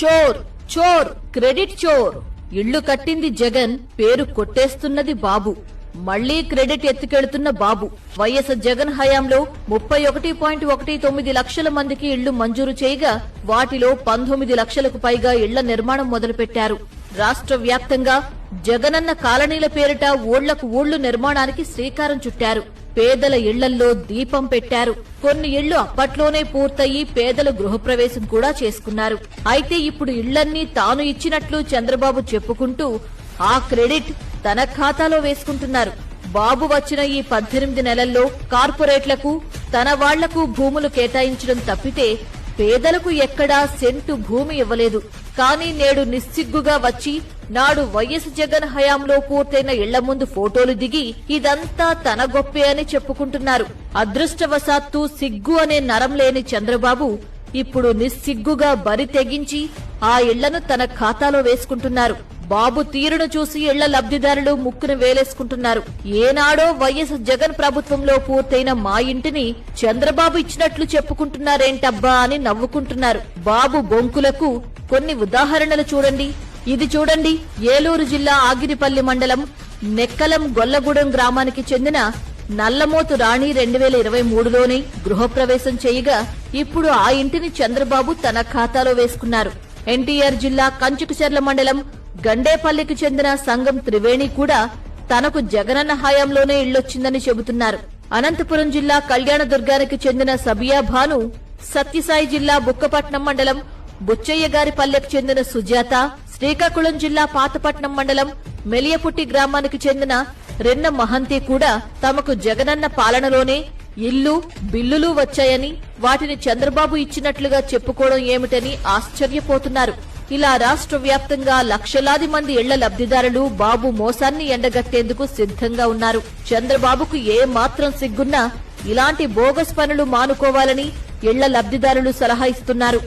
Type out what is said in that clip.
చోర్ చోర్ credit చోర్. ఇళ్ళు కట్టింది జగన్ పేరు కొట్టేస్తున్నది బాబు. మళ్ళీ క్రెడిట్ ఎత్తుకెళ్తున్న బాబు. వైఎస్ జగన్ హయాంలో ముప్పై ఒకటి పాయింట్ ఒకటి తొమ్మిది లక్షల మందికి ఇళ్ళు మంజూరు చేయగా వాటిలో పంతొమ్మిది లక్షలకు పైగా ఇళ్ళ నిర్మాణం మొదలుపెట్టారు. రాష్ట్ర వ్యాప్తంగా జగనన్న కాలనీల పేరిట ఓళ్ళకు ఓళ్ళు నిర్మాణానికి శ్రీకారం చుట్టారు. పేదల ఇళ్ళల్లో దీపం పెట్టారు. కొన్ని ఇళ్ళు అప్పట్లోనే పూర్తయి పేదల గృహప్రవేశం కూడా చేసుకున్నారు. అయితే ఇప్పుడు ఇళ్ళన్నీ తాను ఇచ్చినట్లు చంద్రబాబు చెప్పుకుంటూ ఆ క్రెడిట్ తన ఖాతాలో వేసుకుంటున్నారు. బాబు వచ్చిన ఈ పద్దెనిమిది నెలల్లో కార్పొరేట్లకు తన వాళ్ళకు భూములు కేటాయించడం తప్పితే పేదలకు ఎక్కడా సెంటు భూమి ఇవ్వలేదు. కానీ నేడు నిస్సిగ్గుగా వచ్చి నాడు వైఎస్ జగన్ హయాంలో పూర్తయిన ఇళ్ళ ముందు ఫోటోలు దిగి ఇదంతా తన గొప్పే అని చెప్పుకుంటున్నారు. అదృష్టవశాత్తు సిగ్గు అనే నరం లేని చంద్రబాబు ఇప్పుడు నిస్సిగ్గుగా బరి తెగించి ఆ ఇళ్ళను తన ఖాతాలో వేసుకుంటున్నారు. బాబు తీరును చూసి ఇళ్ళ లబ్ధిదారులు ముక్కును వేలేసుకుంటున్నారు. ఏనాడో వైఎస్ జగన్ ప్రభుత్వంలో పూర్తయిన మా ఇంటిని చంద్రబాబు ఇచ్చినట్లు చెప్పుకుంటున్నారేంటబ్బా అని నవ్వుకుంటున్నారు. బాబు బొంకులకు కొన్ని ఉదాహరణలు చూడండి. ఇది చూడండి ఏలూరు జిల్లా ఆగిరిపల్లి మండలం నెక్కలం గొల్లగూడెం గ్రామానికి చెందిన నల్లమోతు రాణి రెండు వేల ఇరవై మూడులోనే గృహప్రవేశం చేయగా ఇప్పుడు ఆ ఇంటిని చంద్రబాబు తన ఖాతాలో వేసుకున్నారు. ఎన్టీఆర్ జిల్లా కంచుకుచెర్ల మండలం గండేపల్లికి చెందిన సంఘం త్రివేణి కూడా తనకు జగనన్న హయాంలోనే ఇళ్ళొచ్చిందని చెబుతున్నారు. అనంతపురం జిల్లా కళ్యాణదుర్గానికి చెందిన సబియా భాను సత్యసాయి జిల్లా బుక్కపట్నం మండలం బుచ్చయ్య గారి పల్లెకు చెందిన సుజాత శ్రీకాకుళం జిల్లా పాతపట్నం మండలం మెలియపుట్టి గ్రామానికి చెందిన రెన్న మహంతి కూడా తమకు జగనన్న పాలనలోనే ఇల్లు బిల్లులు వచ్చాయని వాటిని చంద్రబాబు ఇచ్చినట్లుగా చెప్పుకోవడం ఏమిటని ఆశ్చర్యపోతున్నారు. ఇలా రాష్ట్ర వ్యాప్తంగా లక్షలాది మంది ఇళ్ళ లబ్ధిదారులు బాబు మోసాన్ని ఎండగట్టేందుకు సిద్ధంగా ఉన్నారు. చంద్రబాబుకు ఏ మాత్రం సిగ్గున్నా ఇలాంటి బోగస్ పనులు మానుకోవాలని ఇళ్ళ లబ్ధిదారులు సలహా ఇస్తున్నారు.